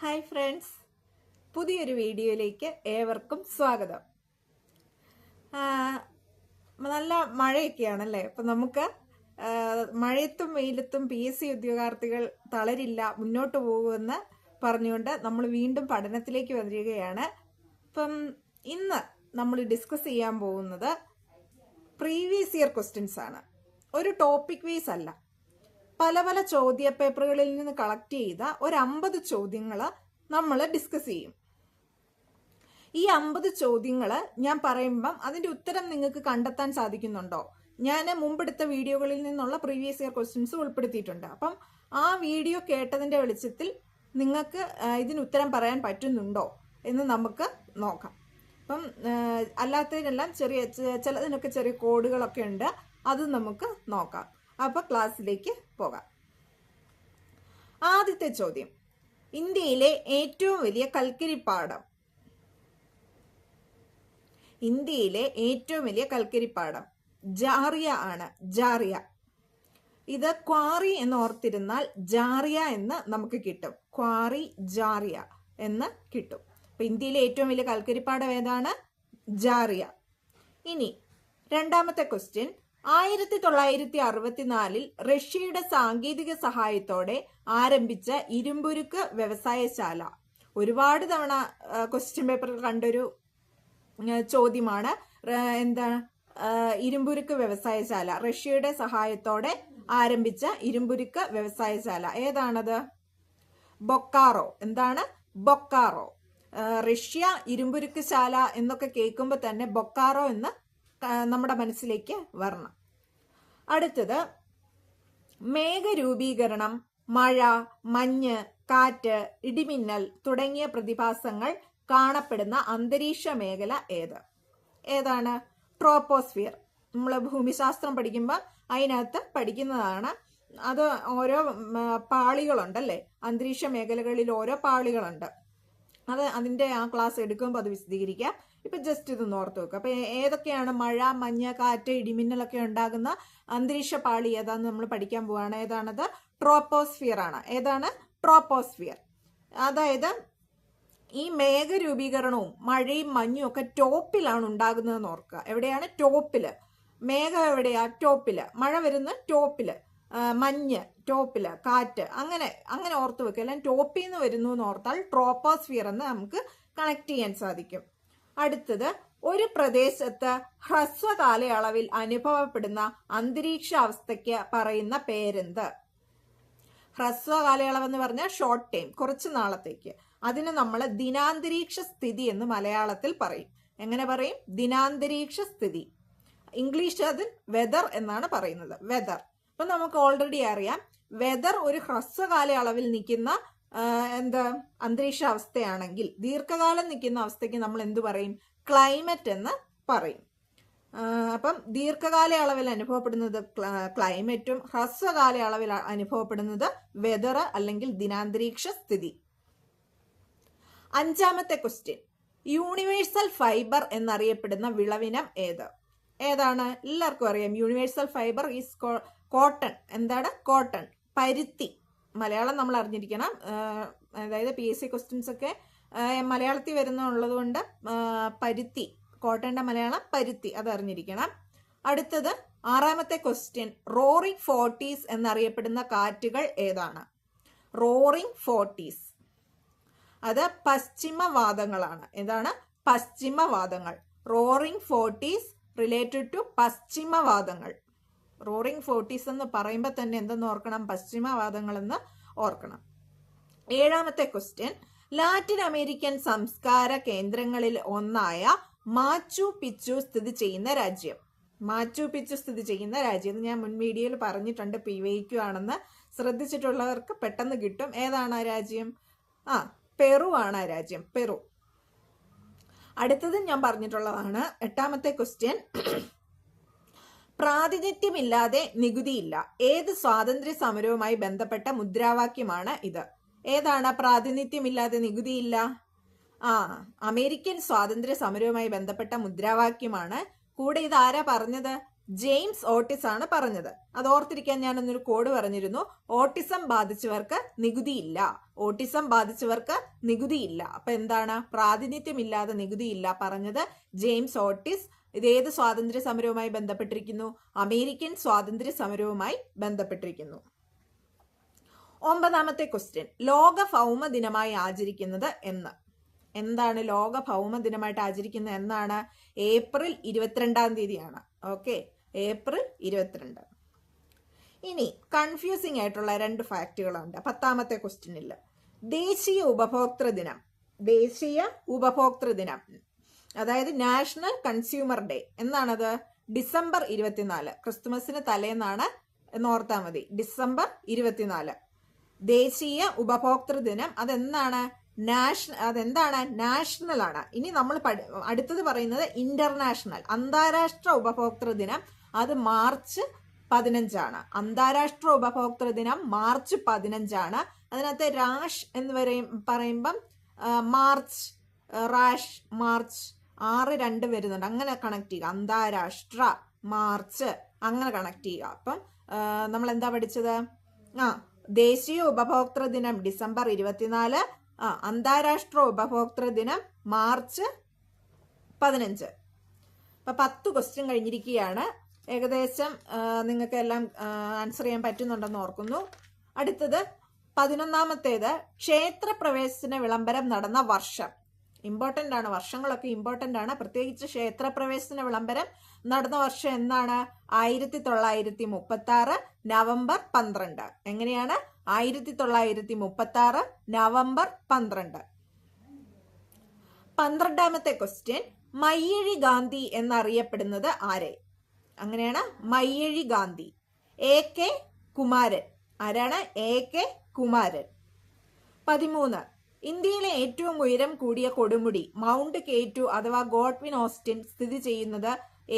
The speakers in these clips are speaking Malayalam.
Hi friends. പുതിയൊരു വീഡിയോയിലേക്ക് ഏവർക്കും സ്വാഗതം. നല്ല മഴയൊക്കെയാണല്ലേ? അപ്പം നമുക്ക് മഴയത്തും വെയിലത്തും പി എസ് സി ഉദ്യോഗാർത്ഥികൾ തളരില്ല മുന്നോട്ട് പോകുമെന്ന് പറഞ്ഞുകൊണ്ട് നമ്മൾ വീണ്ടും പഠനത്തിലേക്ക് വരികയാണ്. അപ്പം ഇന്ന് നമ്മൾ ഡിസ്കസ് ചെയ്യാൻ പോകുന്നത് പ്രീവിയസ് ഇയർ ക്വസ്റ്റ്യൻസ് ആണ് ഒരു ടോപ്പിക് വൈസ് അല്ല. പല പല ചോദ്യ പേപ്പറുകളിൽ നിന്ന് കളക്ട് ചെയ്ത ഒരു അമ്പത് ചോദ്യങ്ങൾ നമ്മൾ ഡിസ്കസ് ചെയ്യും. ഈ അമ്പത് ചോദ്യങ്ങൾ ഞാൻ പറയുമ്പം അതിന്റെ ഉത്തരം നിങ്ങൾക്ക് കണ്ടെത്താൻ സാധിക്കുന്നുണ്ടോ? ഞാൻ മുമ്പെടുത്ത വീഡിയോകളിൽ നിന്നുള്ള പ്രീവിയസ് ഇയർ ക്വസ്റ്റ്യൻസ് ഉൾപ്പെടുത്തിയിട്ടുണ്ട്. അപ്പം ആ വീഡിയോ കേട്ടതിന്റെ വെളിച്ചത്തിൽ നിങ്ങൾക്ക് ഇതിന് ഉത്തരം പറയാൻ പറ്റുന്നുണ്ടോ എന്ന് നമുക്ക് നോക്കാം. അപ്പം അല്ലാത്തതിനെല്ലാം ചെറിയ ചിലതിനൊക്കെ ചെറിയ കോഡുകളൊക്കെ ഉണ്ട്. അത് നമുക്ക് നോക്കാം. അപ്പോൾ ക്ലാസ്സിലേക്ക് പോകാം. ആദ്യത്തെ ചോദ്യം. ഇന്ത്യയിലെ ഏറ്റവും വലിയ കൽക്കരി പാടം. ഇന്ത്യയിലെ ഏറ്റവും വലിയ കൽക്കരി പാടം. ജാറിയ ആണ്. ജാറിയ. ഇത് ക്വാറി എന്ന് ഓർത്തിരുന്നാൽ ജാറിയ എന്ന് നമുക്ക് കിട്ടും. ക്വാറി ജാറിയ എന്ന് കിട്ടും. അപ്പൊ ഇന്ത്യയിലെ ഏറ്റവും വലിയ കൽക്കരിപ്പാടം ഏതാണ്? ജാറിയ. ഇനി രണ്ടാമത്തെ ക്വസ്റ്റ്യൻ ആയിരത്തി തൊള്ളായിരത്തി അറുപത്തിനാലിൽ റഷ്യയുടെ സാങ്കേതിക സഹായത്തോടെ ആരംഭിച്ച ഇരുമ്പുരുക്ക് വ്യവസായശാല. ഒരുപാട് തവണ ക്വസ്റ്റ്യൻ പേപ്പറിൽ കണ്ടൊരു ചോദ്യമാണ് എന്താ ഇരുമ്പുരുക്ക് വ്യവസായശാല. റഷ്യയുടെ സഹായത്തോടെ ആരംഭിച്ച ഇരുമ്പുരുക്ക് വ്യവസായശാല. ഏതാണത്? ബൊക്കാറോ. എന്താണ്? ബൊക്കാറോ. റഷ്യ ഇരുമ്പുരുക്ക് ശാല എന്നൊക്കെ കേൾക്കുമ്പോൾ തന്നെ ബൊക്കാറോ എന്ന് നമ്മുടെ മനസ്സിലേക്ക് വരണം. അടുത്തത് മേഘരൂപീകരണം മഴ മഞ്ഞ് കാറ്റ് ഇടിമിന്നൽ തുടങ്ങിയ പ്രതിഭാസങ്ങൾ കാണപ്പെടുന്ന അന്തരീക്ഷ മേഖല ഏത്? ഏതാണ്? ട്രോപ്പോസ്ഫിയർ. നമ്മൾ ഭൂമിശാസ്ത്രം പഠിക്കുമ്പോൾ അതിനകത്ത് പഠിക്കുന്നതാണ്. അത് ഓരോ പാളികളുണ്ടല്ലേ? അന്തരീക്ഷ മേഖലകളിൽ ഓരോ പാളികളുണ്ട്. അത് അതിന്റെ ആ ക്ലാസ് എടുക്കുമ്പോൾ അത് വിശദീകരിക്കാം. ഇപ്പൊ ജസ്റ്റ് ഇത് ഓർത്ത് വെക്കുക അപ്പൊ ഏതൊക്കെയാണ് മഴ മഞ്ഞ് കാറ്റ് ഇടിമിന്നലൊക്കെ ഉണ്ടാകുന്ന അന്തരീക്ഷ പാളി ഏതാന്ന് നമ്മൾ പഠിക്കാൻ പോവാണ്. ഏതാണത്? ട്രോപ്പോസ്ഫിയർ ആണ്. ഏതാണ്? ട്രോപ്പോസ്ഫിയർ അതായത് ഈ മേഘരൂപീകരണവും മഴയും മഞ്ഞും ഒക്കെ ടോപ്പിലാണ് ഉണ്ടാകുന്നതെന്ന് ഓർക്കുക. എവിടെയാണ്? ടോപ്പിൽ. മേഘം എവിടെയാ? ടോപ്പിൽ. മഴ വരുന്ന ടോപ്പിൽ. മഞ്ഞ് ടോപ്പിൽ. കാറ്റ്. അങ്ങനെ അങ്ങനെ ഓർത്ത് വെക്കുക അല്ലെങ്കിൽ ടോപ്പിൽ നിന്ന് വരുന്നു എന്ന് ഓർത്താൽ ട്രോപ്പോസ്ഫിയർ എന്ന് നമുക്ക് കണക്ട് ചെയ്യാൻ സാധിക്കും. അടുത്തത് ഒരു പ്രദേശത്ത് ഹ്രസ്വ കാലയളവിൽ അനുഭവപ്പെടുന്ന അന്തരീക്ഷ അവസ്ഥയ്ക്ക് പറയുന്ന പേരെന്ത്? ഹ്രസ്വ കാലയളവ് എന്ന് പറഞ്ഞാൽ ഷോർട്ട് ടൈം കുറച്ച് നാളത്തേക്ക്. അതിന് നമ്മൾ ദിനാന്തരീക്ഷ സ്ഥിതി എന്ന് മലയാളത്തിൽ പറയും. എങ്ങനെ പറയും? ദിനാന്തരീക്ഷ സ്ഥിതി. ഇംഗ്ലീഷ് അതിൽ വെതർ എന്നാണ് പറയുന്നത്. വെതർ അപ്പൊ നമുക്ക് ഓൾറെഡി അറിയാം. വെതർ ഒരു ഹ്രസ്വ കാലയളവിൽ നിൽക്കുന്ന എന്താ അന്തരീക്ഷ അവസ്ഥയാണെങ്കിൽ ദീർഘകാലം നിൽക്കുന്ന അവസ്ഥയ്ക്ക് നമ്മൾ എന്ത് പറയും? ക്ലൈമറ്റ് എന്ന് പറയും. അപ്പം ദീർഘകാല അളവിൽ അനുഭവപ്പെടുന്നത് ക്ല- ക്ലൈമറ്റും ഹ്രസ്വകാല അളവിൽ അനുഭവപ്പെടുന്നത് വെതർ അല്ലെങ്കിൽ ദിനാന്തരീക്ഷ സ്ഥിതി. അഞ്ചാമത്തെ ക്വസ്റ്റ്യൻ യൂണിവേഴ്സൽ ഫൈബർ എന്നറിയപ്പെടുന്ന വിളവിനം ഏത്? ഏതാണ്? എല്ലാവർക്കും അറിയാം. യൂണിവേഴ്സൽ ഫൈബർ ഈസ് കോട്ടൺ എന്താണ്? കോട്ടൺ പരുത്തി. മലയാളം നമ്മൾ അറിഞ്ഞിരിക്കണം. അതായത് പി എസ് സി ക്വസ്റ്റ്യൻസ് ഒക്കെ മലയാളത്തിൽ വരുന്നുള്ളത് കൊണ്ട് പരുത്തി കോട്ടന്റെ മലയാളം പരുത്തി അത് അറിഞ്ഞിരിക്കണം. അടുത്തത് ആറാമത്തെ ക്വസ്റ്റ്യൻ റോറിംഗ് ഫോർട്ടീസ് എന്നറിയപ്പെടുന്ന കാറ്റുകൾ ഏതാണ്? റോറിംഗ് ഫോർട്ടീസ് അത് പശ്ചിമവാദങ്ങളാണ് എന്താണ് പശ്ചിമവാദങ്ങൾ റോറിംഗ് ഫോർട്ടീസ് റിലേറ്റഡ് ടു പശ്ചിമവാദങ്ങൾ റോറിംഗ് ഫോർട്ടീസ് എന്ന് പറയുമ്പോൾ തന്നെ എന്തെന്ന് ഓർക്കണം? പശ്ചിമവാദങ്ങളെന്ന് ഓർക്കണം. ഏഴാമത്തെ ക്വസ്റ്റ്യൻ. ലാറ്റിൻ അമേരിക്കൻ സംസ്കാര കേന്ദ്രങ്ങളിൽ ഒന്നായ മാച്ചു പിച്ചു സ്ഥിതി ചെയ്യുന്ന രാജ്യം. മാച്ചു പിച്ചു സ്ഥിതി ചെയ്യുന്ന രാജ്യം. ഞാൻ മുൻ വീഡിയോയിൽ പറഞ്ഞിട്ടുണ്ട്. പി വൈക്കു ആണെന്ന് ശ്രദ്ധിച്ചിട്ടുള്ളവർക്ക് പെട്ടെന്ന് കിട്ടും. ഏതാണ് ആ രാജ്യം? ആ പെറു ആണ് ആ രാജ്യം. പെറു. അടുത്തത് ഞാൻ പറഞ്ഞിട്ടുള്ളതാണ്. എട്ടാമത്തെ ക്വസ്റ്റ്യൻ. പ്രാതിനിധ്യമില്ലാതെ നികുതിയില്ല. ഏത് സ്വാതന്ത്ര്യ സമരവുമായി ബന്ധപ്പെട്ട മുദ്രാവാക്യമാണ് ഇത്. ഏതാണ് പ്രാതിനിധ്യമില്ലാതെ നികുതിയില്ല? ആ അമേരിക്കൻ സ്വാതന്ത്ര്യ സമരവുമായി ബന്ധപ്പെട്ട മുദ്രാവാക്യമാണ്. കൂടെ ഇത് ആരാ പറഞ്ഞത്? ജെയിംസ് ഓട്ടിസ് ആണ് പറഞ്ഞത്. അത് ഓർത്തിരിക്കാൻ ഞാൻ ഒന്നൊരു കോഡ് പറഞ്ഞിരുന്നു. ഓട്ടിസം ബാധിച്ചവർക്ക് നികുതിയില്ല. ഓട്ടിസം ബാധിച്ചവർക്ക് നികുതിയില്ല. അപ്പൊ എന്താണ്? പ്രാതിനിധ്യമില്ലാതെ നികുതിയില്ല പറഞ്ഞത് ജെയിംസ് ഓട്ടിസ്. ഇത് ഏത് സ്വാതന്ത്ര്യ സമരവുമായി ബന്ധപ്പെട്ടിരിക്കുന്നു? അമേരിക്കൻ സ്വാതന്ത്ര്യ സമരവുമായി ബന്ധപ്പെട്ടിരിക്കുന്നു. ഒമ്പതാമത്തെ ക്വസ്റ്റ്യൻ ലോക ഭൗമ ദിനമായി ആചരിക്കുന്നത് എന്ന്. എന്താണ് ലോക ഭൗമ ദിനമായിട്ട് ആചരിക്കുന്നത് എന്നാണ് ഏപ്രിൽ ഇരുപത്തിരണ്ടാം തീയതിയാണ്. ഓക്കെ ഏപ്രിൽ ഇരുപത്തിരണ്ട്. ഇനി കൺഫ്യൂസിംഗ് ആയിട്ടുള്ള രണ്ട് ഫാക്റ്റുകളുണ്ട് പത്താമത്തെ ക്വസ്റ്റ്യനിൽ ദേശീയ ഉപഭോക്തൃ ദിനം. ദേശീയ ഉപഭോക്തൃ ദിനം. അതായത് നാഷണൽ കൺസ്യൂമർ ഡേ. എന്നാണത് ഡിസംബർ ഇരുപത്തിനാല്. ക്രിസ്തുമസിന് തലേന്നാണ് എന്നോർത്താൽ മതി. ഡിസംബർ ഇരുപത്തിനാല്. ദേശീയ ഉപഭോക്തൃ ദിനം. അതെന്താണ്? നാഷണൽ അതെന്താണ്? നാഷണൽ ആണ്. ഇനി നമ്മൾ അടുത്തത് പറയുന്നത് ഇന്റർനാഷണൽ. അന്താരാഷ്ട്ര ഉപഭോക്തൃ ദിനം അത് മാർച്ച് പതിനഞ്ചാണ്. അന്താരാഷ്ട്ര ഉപഭോക്തൃ ദിനം മാർച്ച് പതിനഞ്ചാണ്. അതിനകത്ത് രാഷ് എന്ന് പറയും പറയുമ്പം മാർച്ച് റാഷ് മാർച്ച് ആറ് രണ്ട് വരുന്നുണ്ട്. അങ്ങനെ കണക്ട് ചെയ്യുക. അന്താരാഷ്ട്ര മാർച്ച് അങ്ങനെ കണക്ട് ചെയ്യുക. അപ്പം നമ്മൾ എന്താ പഠിച്ചത്? ആ ദേശീയ ഉപഭോക്തൃ ദിനം ഡിസംബർ ഇരുപത്തിനാല്. ആ അന്താരാഷ്ട്ര ഉപഭോക്തൃ ദിനം മാർച്ച് പതിനഞ്ച്. അപ്പൊ പത്ത് ക്വസ്റ്റ്യൻ കഴിഞ്ഞിരിക്കുകയാണ്. ഏകദേശം നിങ്ങൾക്ക് എല്ലാം ആൻസർ ചെയ്യാൻ പറ്റുന്നുണ്ടെന്ന് ഓർക്കുന്നു. അടുത്തത് പതിനൊന്നാമത്തേത് ക്ഷേത്രപ്രവേശന വിളംബരം നടന്ന വർഷം. ഇമ്പോർട്ടന്റ് ആണ്. വർഷങ്ങളൊക്കെ ഇമ്പോർട്ടന്റ് ആണ്. പ്രത്യേകിച്ച് ക്ഷേത്രപ്രവേശന വിളംബരം നടന്ന വർഷം എന്നാണ്? ആയിരത്തി തൊള്ളായിരത്തി മുപ്പത്തി ആറ് നവംബർ പന്ത്രണ്ട്. എങ്ങനെയാണ്? ആയിരത്തി തൊള്ളായിരത്തി മുപ്പത്തി ആറ് നവംബർ പന്ത്രണ്ട്. പന്ത്രണ്ടാമത്തെ ക്വസ്റ്റ്യൻ മയ്യഴി ഗാന്ധി എന്നറിയപ്പെടുന്നത് ആരെ? അങ്ങനെയാണ്. Mayyazhi Gandhi. A K Kumaran. ആരാണ്? A K Kumaran. പതിമൂന്ന്. ഇന്ത്യയിലെ ഏറ്റവും ഉയരം കൂടിയ കൊടുമുടി മൗണ്ട് കേറ്റു അഥവാ ഗോഡ്വിൻ ഓസ്റ്റിൻ സ്ഥിതി ചെയ്യുന്നത്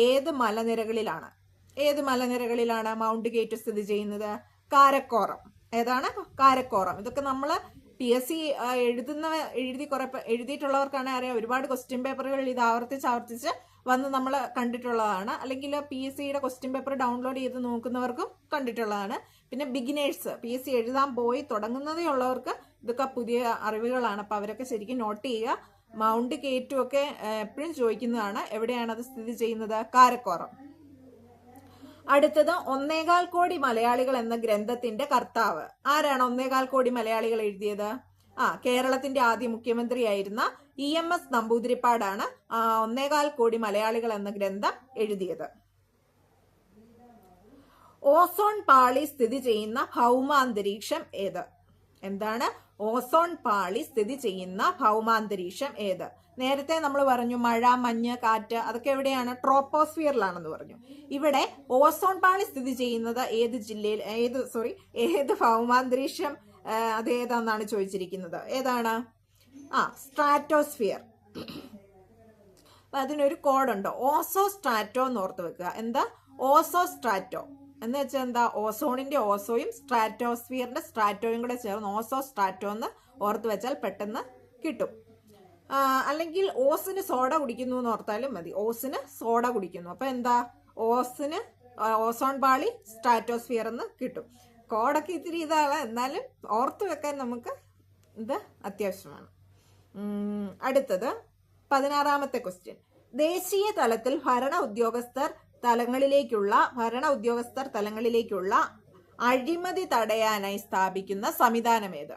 ഏത് മലനിരകളിലാണ്? ഏത് മലനിരകളിലാണ് മൗണ്ട് കേറ്റു സ്ഥിതി ചെയ്യുന്നത്? കാരക്കോറം. ഏതാണ്? കാരക്കോറം. ഇതൊക്കെ നമ്മൾ പി എസ് സി എഴുതുന്ന എഴുതി കുറെ എഴുതിയിട്ടുള്ളവർക്കാണ് അറിയാം. ഒരുപാട് ക്വസ്റ്റ്യൻ പേപ്പറുകൾ ഇത് ആവർത്തിച്ച് ആവർത്തിച്ച് വന്ന് നമ്മൾ കണ്ടിട്ടുള്ളതാണ്. അല്ലെങ്കിൽ പി എസ് സിയുടെ ക്വസ്റ്റ്യൻ പേപ്പർ ഡൗൺലോഡ് ചെയ്ത് നോക്കുന്നവർക്കും കണ്ടിട്ടുള്ളതാണ്. പിന്നെ ബിഗിനേഴ്സ് പി എസ് സി എഴുതാൻ പോയി തുടങ്ങുന്നതേ ഉള്ളവർക്ക് ഇതൊക്കെ പുതിയ അറിവുകളാണ്. അപ്പോൾ അവരൊക്കെ ശരിക്കും നോട്ട് ചെയ്യുക. മൗണ്ട് കേറ്റു ഒക്കെ എപ്പോഴും ചോദിക്കുന്നതാണ് എവിടെയാണ് അത് സ്ഥിതി ചെയ്യുന്നത്? കാരക്കോറം. അടുത്തത് ഒന്നേകാൽ കോടി മലയാളികൾ എന്ന ഗ്രന്ഥത്തിന്റെ കർത്താവ്. ആരാണ് ഒന്നേകാൽ കോടി മലയാളികൾ എഴുതിയത്? ആ കേരളത്തിന്റെ ആദ്യ മുഖ്യമന്ത്രിയായിരുന്ന ഇ എം എസ് നമ്പൂതിരിപ്പാടാണ് ഒന്നേകാൽ കോടി മലയാളികൾ എന്ന ഗ്രന്ഥം എഴുതിയത്. ഓസോൺ പാളി സ്ഥിതി ചെയ്യുന്ന ഭൗമാന്തരീക്ഷം ഏത്? എന്താണ്? ഓസോൺ പാളി സ്ഥിതി ചെയ്യുന്ന ഭൗമാന്തരീക്ഷം ഏത്? നേരത്തെ നമ്മൾ പറഞ്ഞു മഴ മഞ്ഞ് കാറ്റ് അതൊക്കെ എവിടെയാണ്? ട്രോപ്പോസ്ഫിയറിലാണെന്ന് പറഞ്ഞു. ഇവിടെ ഓസോൺ പാളി സ്ഥിതി ചെയ്യുന്നത് ഏത് ജില്ലയിൽ ഏത് സോറി ഏത് ഭൗമാന്തരീക്ഷം അത് ഏതാണെന്നാണ് ചോദിച്ചിരിക്കുന്നത്? ഏതാണ്? ആ സ്ട്രാറ്റോസ്ഫിയർ. അതിനൊരു കോഡുണ്ട്? ഓസോ സ്ട്രാറ്റോ എന്ന് ഓർത്ത് വെക്കുക. എന്താ? ഓസോ സ്ട്രാറ്റോ എന്ന് വെച്ചാൽ എന്താ ഓസോണിന്റെ ഓസോയും സ്ട്രാറ്റോസ്ഫിയറിന്റെ സ്ട്രാറ്റോയും കൂടെ ചേർന്ന് ഓസോ സ്ട്രാറ്റോ എന്ന് ഓർത്ത് വെച്ചാൽ പെട്ടെന്ന് കിട്ടും. അല്ലെങ്കിൽ ഓസിന് സോഡ കുടിക്കുന്നു എന്ന് ഓർത്താലും മതി. ഓസിന് സോഡ കുടിക്കുന്നു. അപ്പൊ എന്താ? ഓസിന് ഓസോൺ പാളി സ്ട്രാറ്റോസ്ഫിയർ എന്ന് കിട്ടും. കോഡൊക്കെ ഇത്തിരി ഇതാണ് എന്നാലും ഓർത്ത് വെക്കാൻ നമുക്ക് ഇത് അത്യാവശ്യമാണ്. അടുത്തത് പതിനാറാമത്തെ ക്വസ്റ്റ്യൻ ദേശീയ തലത്തിൽ ഭരണ ഉദ്യോഗസ്ഥർ തലങ്ങളിലേക്കുള്ള ഭരണ ഉദ്യോഗസ്ഥർ തലങ്ങളിലേക്കുള്ള അഴിമതി തടയാനായി സ്ഥാപിക്കുന്ന സംവിധാനം ഏത്?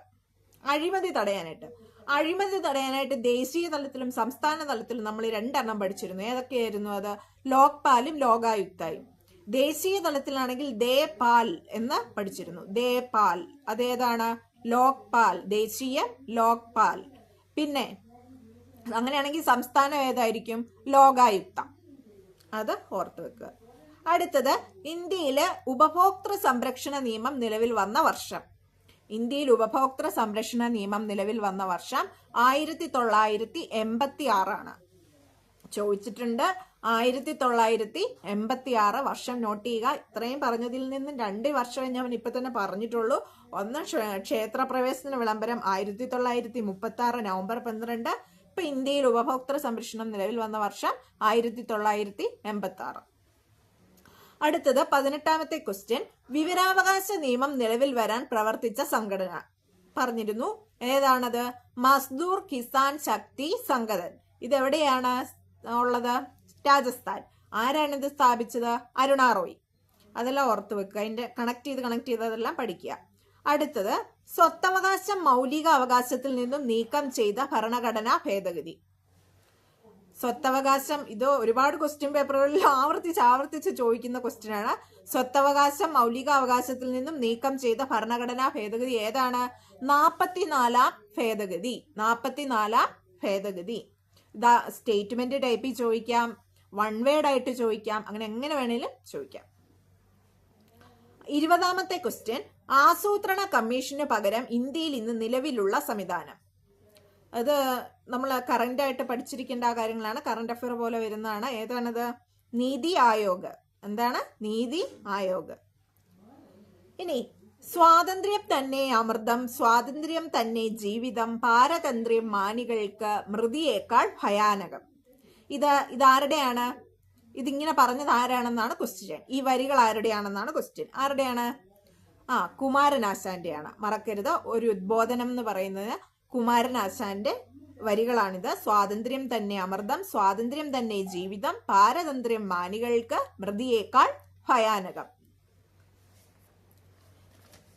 അഴിമതി തടയാനായിട്ട്. അഴിമതി തടയാനായിട്ട് ദേശീയ തലത്തിലും സംസ്ഥാന തലത്തിലും നമ്മൾ രണ്ടെണ്ണം പഠിച്ചിരുന്നു. ഏതൊക്കെയായിരുന്നു അത്? ലോക്പാലും ലോകായുക്തായും. ദേശീയ തലത്തിലാണെങ്കിൽ ദേ പാൽ എന്ന് പഠിച്ചിരുന്നു. ദേ പാൽ. അതേതാണ്? ലോക്പാൽ ദേശീയ ലോക്പാൽ പിന്നെ അങ്ങനെയാണെങ്കിൽ സംസ്ഥാനം ഏതായിരിക്കും? ലോകായുക്ത. അത് ഓർത്ത് വെക്കുക. അടുത്തത് ഇന്ത്യയിലെ ഉപഭോക്തൃ സംരക്ഷണ നിയമം നിലവിൽ വന്ന വർഷം. ഇന്ത്യയിൽ ഉപഭോക്തൃ സംരക്ഷണ നിയമം നിലവിൽ വന്ന വർഷം ആയിരത്തി തൊള്ളായിരത്തി എൺപത്തി ആറാണ് ചോദിച്ചിട്ടുണ്ട് ആയിരത്തി തൊള്ളായിരത്തി എൺപത്തി ആറ് വർഷം നോട്ട് ചെയ്യുക. ഇത്രയും പറഞ്ഞതിൽ നിന്ന് രണ്ട് വർഷം ഞാൻ ഇപ്പൊ തന്നെ പറഞ്ഞിട്ടുള്ളൂ. ഒന്ന് ക്ഷേത്രപ്രവേശന വിളംബരം ആയിരത്തി തൊള്ളായിരത്തി മുപ്പത്തി ആറ് നവംബർ പന്ത്രണ്ട് ഇപ്പൊ ഇന്ത്യയിൽ ഉപഭോക്തൃ സംരക്ഷണം നിലവിൽ വന്ന വർഷം ആയിരത്തി തൊള്ളായിരത്തി എൺപത്തി ആറ് അടുത്തത് പതിനെട്ടാമത്തെ ക്വസ്റ്റ്യൻ വിവരാവകാശ നിയമം നിലവിൽ വരാൻ പ്രവർത്തിച്ച സംഘടന. പറഞ്ഞിരുന്നു. ഏതാണത്? മസ്ദൂർ കിസാൻ ശക്തി സംഘടൻ. ഇതെവിടെയാണ് ഉള്ളത്? രാജസ്ഥാൻ. ആരാണിത് സ്ഥാപിച്ചത്? അരുണാറോയി റോയ്. അതെല്ലാം ഓർത്ത് വെക്കുക. അതിന്റെ കണക്ട് ചെയ്ത് കണക്ട് ചെയ്ത് അതെല്ലാം പഠിക്കുക. അടുത്തത് സ്വത്തവകാശം മൗലിക അവകാശത്തിൽ നിന്നും നീക്കം ചെയ്ത ഭരണഘടനാ ഭേദഗതി. സ്വത്തവകാശം ഇത് ഒരുപാട് ക്വസ്റ്റ്യൻ പേപ്പറുകളിൽ ആവർത്തിച്ച് ആവർത്തിച്ച് ചോദിക്കുന്ന ക്വസ്റ്റ്യനാണ് സ്വത്തവകാശം മൗലിക അവകാശത്തിൽ നിന്നും നീക്കം ചെയ്ത ഭരണഘടനാ ഭേദഗതി ഏതാണ്? നാപ്പത്തിനാലാം ഭേദഗതി. നാപ്പത്തിനാലാം ഭേദഗതി. ഇതാ സ്റ്റേറ്റ്മെന്റ് ടൈപ്പിൽ ചോദിക്കാം വൺ വേഡ് ആയിട്ട് ചോദിക്കാം അങ്ങനെ എങ്ങനെ വേണേലും ചോദിക്കാം. ഇരുപതാമത്തെ ക്വസ്റ്റ്യൻ ആസൂത്രണ കമ്മീഷന് പകരം ഇന്ത്യയിൽ ഇന്ന് നിലവിലുള്ള സംവിധാനം. അത് നമ്മൾ കറണ്ട് ആയിട്ട് പഠിച്ചിരിക്കേണ്ട കാര്യങ്ങളാണ്. കറണ്ട് അഫയർ പോലെ വരുന്നതാണ്. ഏതാണത്? നീതി ആയോഗ്. എന്താണ്? നീതി ആയോഗ്. ഇനി സ്വാതന്ത്ര്യം തന്നെ അമൃതം സ്വാതന്ത്ര്യം തന്നെ ജീവിതം പാരതന്ത്ര്യം മാനികൾക്ക് മൃതിയേക്കാൾ ഭയാനകം. ഇത് ഇതാരുടെയാണ്? ഇതിങ്ങനെ പറഞ്ഞത് ആരാണെന്നാണ് ക്വസ്റ്റ്യൻ ഈ വരികൾ ആരുടെയാണെന്നാണ് ക്വസ്റ്റ്യൻ ആരുടെയാണ്? ആ കുമാരനാശാന്റെയാണ്. മറക്കരുത്. ഒരു ഉദ്ബോധനം എന്ന് പറയുന്നത് കുമാരനാശാന്റെ വരികളാണിത്. സ്വാതന്ത്ര്യം തന്നെ അമൃതം സ്വാതന്ത്ര്യം തന്നെ ജീവിതം പാരതന്ത്ര്യം മാനികൾക്ക് മൃതിയേക്കാൾ ഭയാനകം.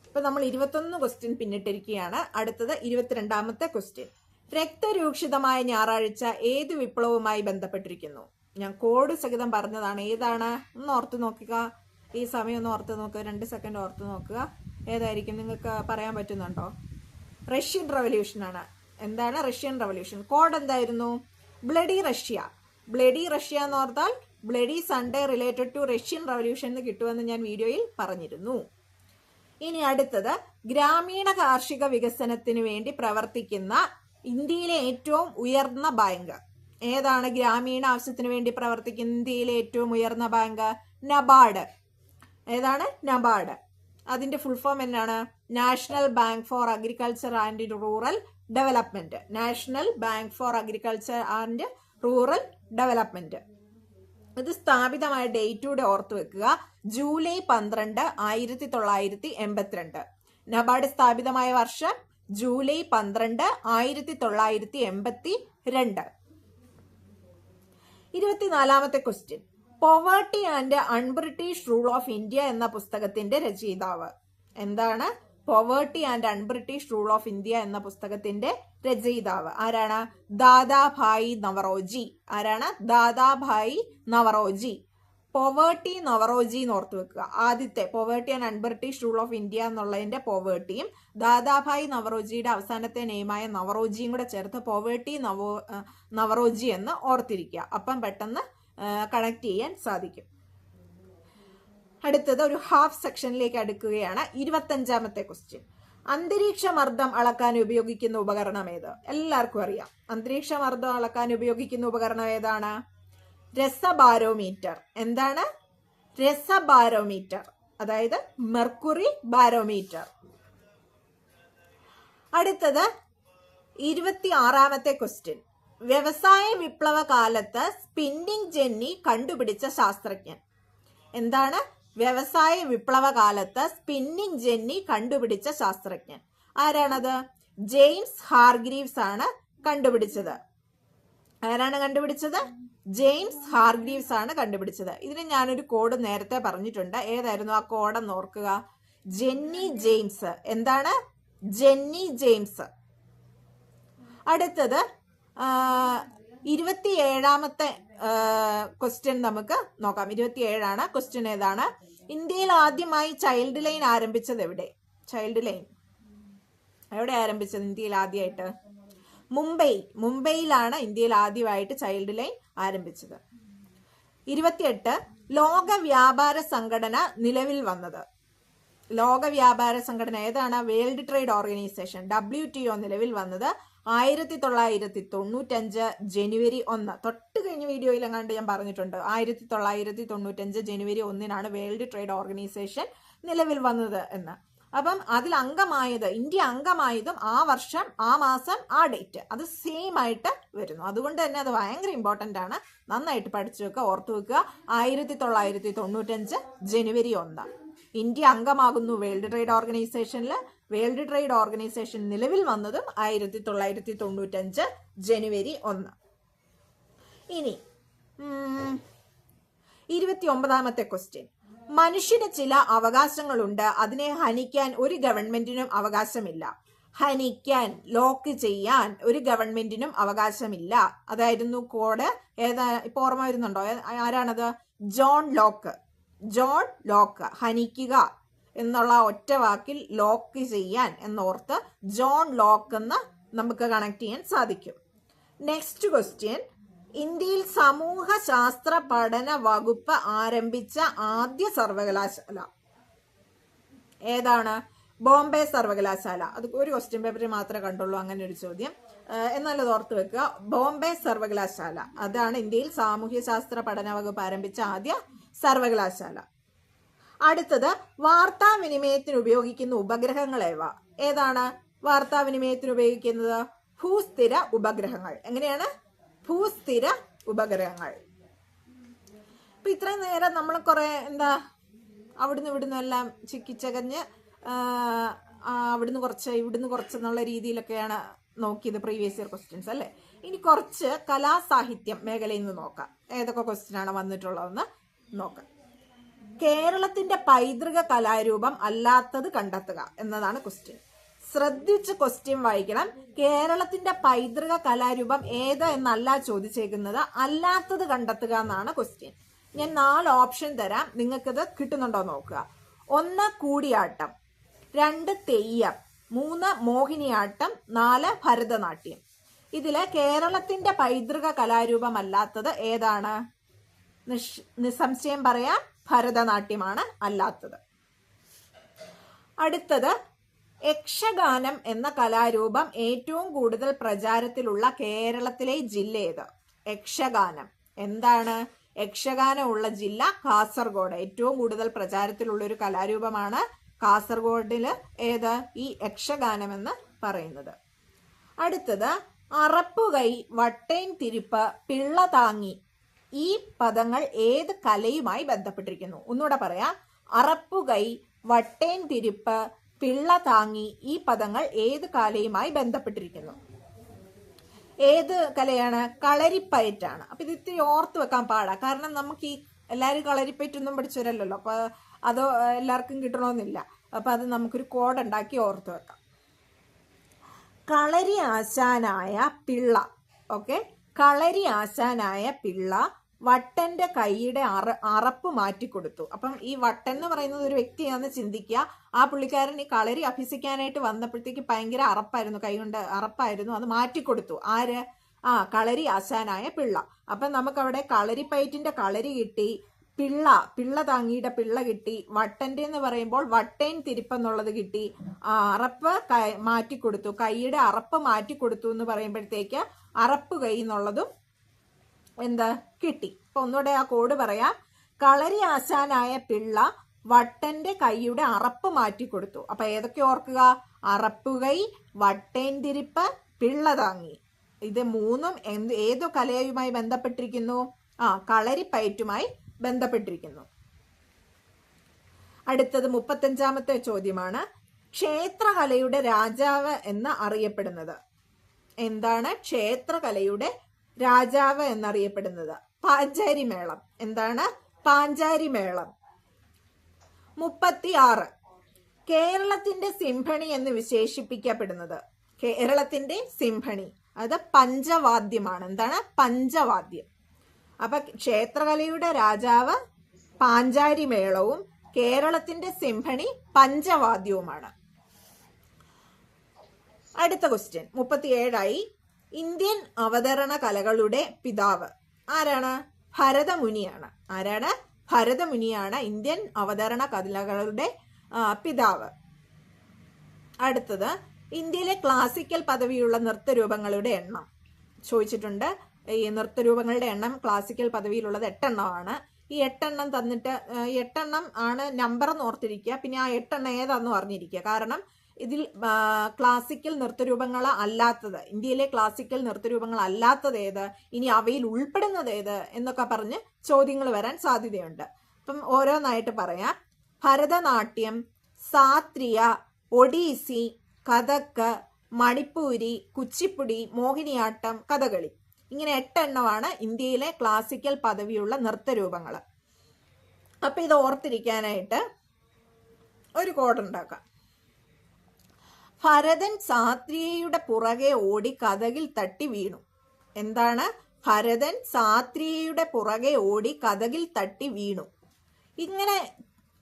ഇപ്പൊ നമ്മൾ ഇരുപത്തൊന്ന് ക്വസ്റ്റ്യൻ പിന്നിട്ടിരിക്കുകയാണ്. അടുത്തത് ഇരുപത്തിരണ്ടാമത്തെ ക്വസ്റ്റ്യൻ രക്തരൂക്ഷിതമായ ഞായറാഴ്ച ഏത് വിപ്ലവവുമായി ബന്ധപ്പെട്ടിരിക്കുന്നു? ഞാൻ കോഡ് സഹിതം പറഞ്ഞതാണ്. ഏതാണ്? ഒന്ന് ഓർത്തു നോക്കുക. ഈ സമയം ഒന്ന് ഓർത്ത് നോക്കുക രണ്ട് സെക്കൻഡ് ഓർത്ത് നോക്കുക. ഏതായിരിക്കും? നിങ്ങൾക്ക് പറയാൻ പറ്റുന്നുണ്ടോ? റഷ്യൻ റവല്യൂഷൻ ആണ്. എന്താണ് റഷ്യൻ റവല്യൂഷൻ കോഡ് എന്തായിരുന്നു? ബ്ലഡി റഷ്യ ബ്ലഡി റഷ്യ എന്ന് ഓർത്താൽ bloody Sunday related to Russian revolution എന്ന് കിട്ടുമെന്ന് ഞാൻ വീഡിയോയിൽ പറഞ്ഞിരുന്നു. ഇനി അടുത്തത് ഗ്രാമീണ കാർഷിക വികസനത്തിന് വേണ്ടി പ്രവർത്തിക്കുന്ന ഇന്ത്യയിലെ ഏറ്റവും ഉയർന്ന ബാങ്ക് ഏതാണ് ഗ്രാമീണ ആവശ്യത്തിന് വേണ്ടി പ്രവർത്തിക്കുന്ന ഇന്ത്യയിലെ ഏറ്റവും ഉയർന്ന ബാങ്ക് നബാർഡ്. ഏതാണ്? നബാർഡ്. അതിന്റെ ഫുൾ ഫോം എന്താണ് national bank for agriculture and rural development national bank for agriculture and rural development ഇത് സ്ഥാപിതമായ ഡേറ്റൂടെ ഓർത്ത് വെക്കുക. ജൂലൈ പന്ത്രണ്ട് ആയിരത്തി തൊള്ളായിരത്തി എൺപത്തിരണ്ട് നബാർഡ് സ്ഥാപിതമായ വർഷം ജൂലൈ പന്ത്രണ്ട് ആയിരത്തി തൊള്ളായിരത്തി എൺപത്തി രണ്ട് ഇരുപത്തിനാലാമത്തെ question poverty and unbritish rule of India എന്ന പുസ്തകത്തിന്റെ രചയിതാവ്. എന്താണ്? Poverty and unbritish rule of India എന്ന പുസ്തകത്തിന്റെ രചയിതാവ്. ആരാണ്? ദാദാഭായി നവറോജി. ആരാണ്? ദാദാഭായി നവറോജി. പോവേർട്ടി നവറോജി എന്ന് ഓർത്ത് വെക്കുക. ആദ്യത്തെ poverty and unbritish rule of India എന്നുള്ളതിന്റെ പോവേർട്ടിയും ദാദാഭായ് നവറോജിയുടെ അവസാനത്തെ നെയ്മായ നവറോജിയും കൂടെ ചേർത്ത് പോവേർട്ടി നവോ നവറോജി എന്ന് ഓർത്തിരിക്കുക. അപ്പം പെട്ടെന്ന് കണക്ട് ചെയ്യാൻ സാധിക്കും. അടുത്തത് ഒരു ഹാഫ് സെക്ഷനിലേക്ക് അടുക്കുകയാണ്. ഇരുപത്തഞ്ചാമത്തെ ക്വസ്റ്റ്യൻ അന്തരീക്ഷ മർദ്ദം അളക്കാൻ ഉപയോഗിക്കുന്ന ഉപകരണം ഏത്? എല്ലാവർക്കും അറിയാം. അന്തരീക്ഷ മർദ്ദം അളക്കാൻ ഉപയോഗിക്കുന്ന ഉപകരണം ഏതാണ്? രസബാരോമീറ്റർ. എന്താണ്? രസബാരോമീറ്റർ. അതായത് മെർക്കുറി ബാരോമീറ്റർ. അടുത്തത് ഇരുപത്തി ആറാമത്തെ ക്വസ്റ്റ്യൻ വ്യവസായ വിപ്ലവ കാലത്ത് സ്പിന്നിംഗ് ജെന്നി കണ്ടുപിടിച്ച ശാസ്ത്രജ്ഞൻ. എന്താണ്? വ്യവസായ വിപ്ലവ കാലത്ത് സ്പിന്നിങ് ജെന്നി കണ്ടുപിടിച്ച ശാസ്ത്രജ്ഞൻ. ആരാണത്? ജെയിംസ് ഹാർഗ്രീവ്സ് ആണ് കണ്ടുപിടിച്ചത്. ആരാണ് കണ്ടുപിടിച്ചത്? ജെയിംസ് ഹാർഗ്രീവ്സ് ആണ് കണ്ടുപിടിച്ചത്. ഇതിന് ഞാനൊരു കോഡ് നേരത്തെ പറഞ്ഞിട്ടുണ്ട്. ഏതായിരുന്നു ആ കോഡ് ഓർക്കുക. Jenny James. എന്താണ്? Jenny James. അടുത്തത് ഇരുപത്തിയേഴാമത്തെ ക്വസ്റ്റ്യൻ നമുക്ക് നോക്കാം. ഇരുപത്തി ഏഴാണ് ക്വസ്റ്റ്യൻ ഏതാണ്? ഇന്ത്യയിൽ ആദ്യമായി ചൈൽഡ് ലൈൻ ആരംഭിച്ചത് എവിടെ? ചൈൽഡ് ലൈൻ എവിടെ ആരംഭിച്ചത് ഇന്ത്യയിൽ ആദ്യമായിട്ട്? മുംബൈ. മുംബൈയിലാണ് ഇന്ത്യയിൽ ആദ്യമായിട്ട് ചൈൽഡ് ലൈൻ ആരംഭിച്ചത്. ഇരുപത്തിയെട്ട്. ലോക വ്യാപാര സംഘടന നിലവിൽ വന്നത്. ലോക വ്യാപാര സംഘടന ഏതാണ്? World trade organisation W T O നിലവിൽ വന്നത് ആയിരത്തി തൊള്ളായിരത്തി തൊണ്ണൂറ്റഞ്ച് ജനുവരി ഒന്ന്. തൊട്ട് കഴിഞ്ഞ വീഡിയോയിൽ എങ്ങാണ്ട് ഞാൻ പറഞ്ഞിട്ടുണ്ട്. ആയിരത്തി തൊള്ളായിരത്തി തൊണ്ണൂറ്റഞ്ച് ജനുവരി ഒന്നിനാണ് വേൾഡ് ട്രേഡ് ഓർഗനൈസേഷൻ നിലവിൽ വന്നത് എന്ന്. അപ്പം അതിൽ അംഗമായത് ഇന്ത്യ അംഗമായതും ആ വർഷം ആ മാസം ആ ഡേറ്റ് അത് സെയിം ആയിട്ട് വരുന്നു. അതുകൊണ്ട് തന്നെ അത് ഭയങ്കര ഇമ്പോർട്ടന്റ് ആണ്. നന്നായിട്ട് പഠിച്ചു വെക്കുക ഓർത്തു വെക്കുക. ആയിരത്തി തൊള്ളായിരത്തി തൊണ്ണൂറ്റഞ്ച് ജനുവരി ഒന്ന്. ഇന്ത്യ അംഗമാകുന്നു വേൾഡ് ട്രേഡ് ഓർഗനൈസേഷനിൽ വേൾഡ് ട്രേഡ് ഓർഗനൈസേഷൻ നിലവിൽ വന്നതും ആയിരത്തി തൊള്ളായിരത്തി തൊണ്ണൂറ്റഞ്ച് ജനുവരി ഒന്ന്. ഇനി ഇരുപത്തി ഒമ്പതാമത്തെ ക്വസ്റ്റ്യൻ മനുഷ്യന് ചില അവകാശങ്ങളുണ്ട്. അതിനെ ഹനിക്കാൻ ഒരു ഗവൺമെന്റിനും അവകാശമില്ല. ഹനിക്കാൻ ലോക്ക് ചെയ്യാൻ ഒരു ഗവൺമെന്റിനും അവകാശമില്ല. അതായിരുന്നു കോഡ്. ഏതാ ഇപ്പൊ ഓർമ്മ വരുന്നുണ്ടോ? ആരാണത്? John Locke. ജോൺ ലോക്ക് ഹനിക്കുക എന്നുള്ള ഒറ്റ വാക്കിൽ ലോക്ക് ചെയ്യാൻ എന്നോർത്ത് ജോൺ ലോക്ക് എന്ന് നമുക്ക് കണക്ട് ചെയ്യാൻ സാധിക്കും. നെക്സ്റ്റ് ക്വസ്റ്റ്യൻ ഇന്ത്യയിൽ സമൂഹ ശാസ്ത്ര പഠന വകുപ്പ് ആരംഭിച്ച ആദ്യ സർവകലാശാല. ഏതാണ്? ബോംബെ സർവകലാശാല. അത് ഒരു ക്വസ്റ്റ്യൻ പേപ്പറിൽ മാത്രമേ കണ്ടുള്ളൂ അങ്ങനെ ഒരു ചോദ്യം. എന്നല്ല ഓർത്ത് വെക്കുക. ബോംബെ സർവകലാശാല. അതാണ് ഇന്ത്യയിൽ സാമൂഹ്യ ശാസ്ത്ര പഠന വകുപ്പ് ആരംഭിച്ച ആദ്യ സർവകലാശാല. അടുത്തത് വാർത്താവിനിമയത്തിന് ഉപയോഗിക്കുന്ന ഉപഗ്രഹങ്ങൾ ഏവ? ഏതാണ് വാർത്താവിനിമയത്തിന് ഉപയോഗിക്കുന്നത്? ഭൂസ്ഥിര ഉപഗ്രഹങ്ങൾ. എങ്ങനെയാണ്? ഭൂസ്ഥിര ഉപഗ്രഹങ്ങൾ. ഇപ്പൊ ഇത്രയും നേരം നമ്മൾ കുറെ എന്താ അവിടുന്ന് ഇവിടുന്ന് എല്ലാം ചിക്കിച്ചകഞ്ഞ് അവിടുന്ന് കുറച്ച് ഇവിടുന്ന് കുറച്ച് എന്നുള്ള രീതിയിലൊക്കെയാണ് നോക്കിയത് പ്രീവിയസ് ഇയർ ക്വസ്റ്റ്യൻസ് അല്ലേ? ഇനി കുറച്ച് കലാസാഹിത്യം മേഖലയിൽ നിന്ന് നോക്കാം. ഏതൊക്കെ ക്വസ്റ്റ്യൻ ആണ് വന്നിട്ടുള്ളതെന്ന്. നോക്കാം. കേരളത്തിന്റെ പൈതൃക കലാരൂപം അല്ലാത്തത് കണ്ടെത്തുക എന്നതാണ് ക്വസ്റ്റ്യൻ ശ്രദ്ധിച്ച് ക്വസ്റ്റ്യൻ വായിക്കണം. കേരളത്തിന്റെ പൈതൃക കലാരൂപം ഏത് എന്നല്ല ചോദിച്ചേക്കുന്നത്. അല്ലാത്തത് കണ്ടെത്തുക എന്നാണ് ക്വസ്റ്റ്യൻ ഞാൻ നാല് ഓപ്ഷൻ തരാം. നിങ്ങൾക്കിത് കിട്ടുന്നുണ്ടോ നോക്കുക. ഒന്ന് കൂടിയാട്ടം രണ്ട് തെയ്യം മൂന്ന് മോഹിനിയാട്ടം നാല് ഭരതനാട്യം. ഇതിൽ കേരളത്തിന്റെ പൈതൃക കലാരൂപമല്ലാത്തത് ഏതാണ്? നിസ്സംശയം പറയാം ഭരതനാട്യമാണ് അല്ലാത്തത്. അടുത്തത് യക്ഷഗാനം എന്ന കലാരൂപം ഏറ്റവും കൂടുതൽ പ്രചാരത്തിലുള്ള കേരളത്തിലെ ജില്ല ഏത്? യക്ഷഗാനം. എന്താണ്? യക്ഷഗാനം ഉള്ള ജില്ല കാസർഗോഡ്. ഏറ്റവും കൂടുതൽ പ്രചാരത്തിലുള്ള ഒരു കലാരൂപമാണ് കാസർഗോഡിൽ ഏത്? ഈ യക്ഷഗാനം എന്ന് പറയുന്നത്. അടുത്തത് അറപ്പുകൈ വട്ടേൻ തിരിപ്പ് പിള്ള താങ്ങി ഈ പദങ്ങൾ ഏത് കലയുമായി ബന്ധപ്പെട്ടിരിക്കുന്നു? ഒന്നുകൂടെ പറയാം. അറപ്പുകൈ വട്ടേൻ തിരിപ്പ് പിള്ള താങ്ങി ഈ പദങ്ങൾ ഏത് കലയുമായി ബന്ധപ്പെട്ടിരിക്കുന്നു? ഏത് കലയാണ്? കളരിപ്പയറ്റാണ്. അപ്പൊ ഇത് ഇത്തിരി ഓർത്ത് വെക്കാൻ പാടാ. കാരണം നമുക്ക് ഈ എല്ലാവരും കളരിപ്പയറ്റൊന്നും പഠിച്ചവരല്ലോ അപ്പൊ അത് എല്ലാവർക്കും കിട്ടണമെന്നില്ല അപ്പൊ അത് നമുക്കൊരു കോഡ് ഉണ്ടാക്കി ഓർത്ത് വെക്കാം. കളരി ആശാനായ പിള്ള. ഓക്കെ? കളരി ആശാനായ പിള്ള വട്ടന്റെ കൈയുടെ അറ അറപ്പ് മാറ്റിക്കൊടുത്തു അപ്പം ഈ വട്ടൻ എന്ന് പറയുന്നത് ഒരു വ്യക്തിയാണെന്ന് ചിന്തിക്കുക. ആ പുള്ളിക്കാരൻ ഈ കളരി അഭ്യസിക്കാനായിട്ട് വന്നപ്പോഴത്തേക്ക് ഭയങ്കര അറപ്പായിരുന്നു കൈ കൊണ്ട് അറപ്പായിരുന്നു. അത് മാറ്റിക്കൊടുത്തു ആര്? ആ കളരി ആശാനായ പിള്ള. അപ്പം നമുക്കവിടെ കളരിപ്പയറ്റിന്റെ കളരി കിട്ടി പിള്ള പിള്ള താങ്ങിയുടെ പിള്ള കിട്ടി. വട്ടന്റെ എന്ന് പറയുമ്പോൾ വട്ടേൻ തിരിപ്പെന്നുള്ളത് കിട്ടി. അറപ്പ് മാറ്റിക്കൊടുത്തു കൈയുടെ അറപ്പ് മാറ്റിക്കൊടുത്തു എന്ന് പറയുമ്പോഴത്തേക്ക് അറപ്പ് കൈ എന്നുള്ളതും എന്താ? കിട്ടി. അപ്പൊ ഒന്നുകൂടെ ആ കോഡ് പറയാം. കളരി ആശാനായ പിള്ള വട്ടന്റെ കൈയുടെ അറപ്പ് മാറ്റി കൊടുത്തു. അപ്പൊ ഏതൊക്കെ ഓർക്കുക? അറപ്പുകൈ വട്ടേന്തിരിപ്പ് പിള്ള താങ്ങി. ഇത് മൂന്നും എന്ത് ഏതു കലയുമായി ബന്ധപ്പെട്ടിരിക്കുന്നു? ആ കളരിപ്പയറ്റുമായി ബന്ധപ്പെട്ടിരിക്കുന്നു. അടുത്തത് മുപ്പത്തഞ്ചാമത്തെ ചോദ്യമാണ്. ക്ഷേത്രകലയുടെ രാജാവ് എന്ന് അറിയപ്പെടുന്നത്. എന്താണ്? ക്ഷേത്രകലയുടെ രാജാവ് എന്നറിയപ്പെടുന്നത്. പാഞ്ചാരി മേളം. എന്താണ്? പാഞ്ചാരി മേളം. മുപ്പത്തി ആറ് കേരളത്തിന്റെ സിംഫണി എന്ന് വിശേഷിപ്പിക്കപ്പെടുന്നത്. കേരളത്തിന്റെ സിംഫണി. അത് പഞ്ചവാദ്യമാണ്. എന്താണ്? പഞ്ചവാദ്യം. അപ്പൊ ക്ഷേത്രകലയുടെ രാജാവ് പാഞ്ചാരി മേളവും കേരളത്തിന്റെ സിംഫണി പഞ്ചവാദ്യവുമാണ്. അടുത്ത ക്വസ്റ്റ്യൻ മുപ്പത്തിയേഴായി. ഇന്ത്യൻ അവതരണ കലകളുടെ പിതാവ്. ആരാണ്? ഭരതമുനിയാണ്. ആരാണ്? ഭരതമുനിയാണ് ഇന്ത്യൻ അവതരണ കലകളുടെ പിതാവ്. അടുത്തത് ഇന്ത്യയിലെ ക്ലാസിക്കൽ പദവിയുള്ള നൃത്തരൂപങ്ങളുടെ എണ്ണം. ചോദിച്ചിട്ടുണ്ട് ഈ നൃത്തരൂപങ്ങളുടെ എണ്ണം ക്ലാസിക്കൽ പദവിയിലുള്ളത് എട്ടെണ്ണമാണ്. ഈ എട്ടെണ്ണം തന്നിട്ട് എട്ടെണ്ണം ആണ് നമ്പർ എന്ന് ഓർത്തിരിക്കുക. പിന്നെ ആ എട്ടെണ്ണം ഏതാന്ന് അറിഞ്ഞിരിക്കുക കാരണം ഇതിൽ ക്ലാസിക്കൽ നൃത്തരൂപങ്ങൾ അല്ലാത്തത് ഇന്ത്യയിലെ ക്ലാസിക്കൽ നൃത്തരൂപങ്ങൾ അല്ലാത്തത് ഏത് ഇനി അവയിൽ ഉൾപ്പെടുന്നത് ഏത് എന്നൊക്കെ പറഞ്ഞ് ചോദ്യങ്ങൾ വരാൻ സാധ്യതയുണ്ട്. അപ്പം ഓരോന്നായിട്ട് പറയാം. ഭരതനാട്യം സാത്രിയ ഒഡീസി കഥക്ക് മണിപ്പൂരി കുച്ചിപ്പുടി മോഹിനിയാട്ടം കഥകളി. ഇങ്ങനെ എട്ടെണ്ണമാണ് ഇന്ത്യയിലെ ക്ലാസിക്കൽ പദവിയുള്ള നൃത്തരൂപങ്ങൾ അപ്പൊ ഇത് ഓർത്തിരിക്കാനായിട്ട് ഒരു കോഡ് ഉണ്ടാക്കാം. ഭരതൻ സാത്രിയയുടെ പുറകെ ഓടി കഥകിൽ തട്ടി വീണു. എന്താണ്? ഭരതൻ സാത്രിയയുടെ പുറകെ ഓടി കഥകിൽ തട്ടി വീണു. ഇങ്ങനെ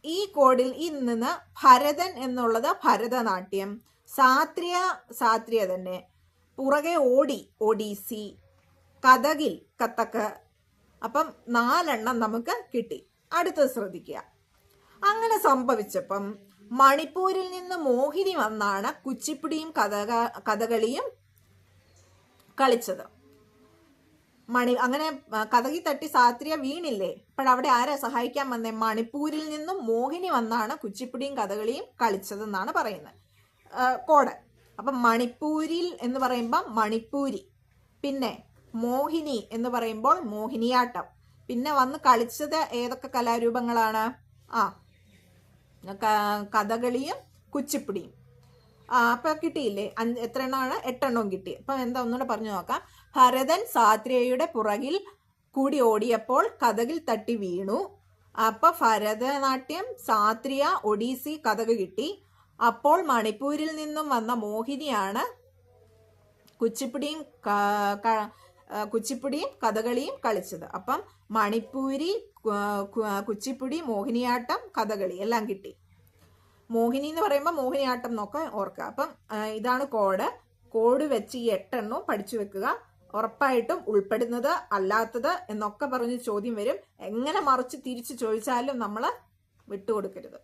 ഈ കോഡിൽ ഈ നിന്ന് ഭരതൻ എന്നുള്ളത് ഭരതനാട്യം. സാത്രിയ സാത്രിയ തന്നെ. പുറകെ ഓടി ഒഡീസി കഥകിൽ കത്തക്ക് അപ്പം നാലെണ്ണം നമുക്ക് കിട്ടി. അടുത്തത് ശ്രദ്ധിക്കുക. അങ്ങനെ സംഭവിച്ചപ്പം മണിപ്പൂരിൽ നിന്ന് മോഹിനി വന്നാണ് കുച്ചിപ്പുടിയും കഥക കഥകളിയും കളിച്ചത്. മണി അങ്ങനെ കഥകി തട്ടി സാത്രിയ വീണില്ലേ? അവിടെ ആരാ സഹായിക്കാൻ വന്നേ? മണിപ്പൂരിൽ നിന്നും മോഹിനി വന്നാണ് കുച്ചിപ്പുടിയും കഥകളിയും കളിച്ചതെന്നാണ് പറയുന്നത്. കോഡ് അപ്പം മണിപ്പൂരിൽ എന്ന് പറയുമ്പോൾ മണിപ്പൂരി പിന്നെ മോഹിനി എന്ന് പറയുമ്പോൾ മോഹിനിയാട്ടം. പിന്നെ വന്ന് കളിച്ചത് ഏതൊക്കെ കലാരൂപങ്ങളാണ്? ആ കഥകളിയും കുച്ചിപ്പുടിയും. അപ്പൊ കിട്ടിയില്ലേ? അഞ്ച് എത്ര എണ്ണമാണ് എട്ടെണ്ണവും കിട്ടി. അപ്പൊ എന്താ ഒന്നുകൂടെ പറഞ്ഞു നോക്കാം. ഭരതൻ സാത്രിയയുടെ പുറകിൽ കൂടി ഓടിയപ്പോൾ കഥകിൽ തട്ടി വീണു. അപ്പൊ ഭരതനാട്യം സാത്രിയ ഒഡീസി കഥക് കിട്ടി. അപ്പോൾ മണിപ്പൂരിൽ നിന്നും വന്ന മോഹിനിയാണ് കുച്ചിപ്പുടിയും കുച്ചിപ്പുടിയും കഥകളിയും കളിച്ചത്. അപ്പം മണിപ്പൂരി കുച്ചിപ്പുടി മോഹിനിയാട്ടം കഥകളി എല്ലാം കിട്ടി. മോഹിനി എന്ന് പറയുമ്പോൾ മോഹിനിയാട്ടം എന്നൊക്കെ ഓർക്കുക. അപ്പം ഇതാണ് കോഡ്. കോഡ് വെച്ച് ഈ എട്ടെണ്ണവും പഠിച്ചു വെക്കുക. ഉറപ്പായിട്ടും ഉൾപ്പെടുന്നത് അല്ലാത്തത് എന്നൊക്കെ പറഞ്ഞ് ചോദ്യം വരും. എങ്ങനെ മറിച്ച് തിരിച്ച് ചോദിച്ചാലും നമ്മൾ വിട്ടുകൊടുക്കരുത്.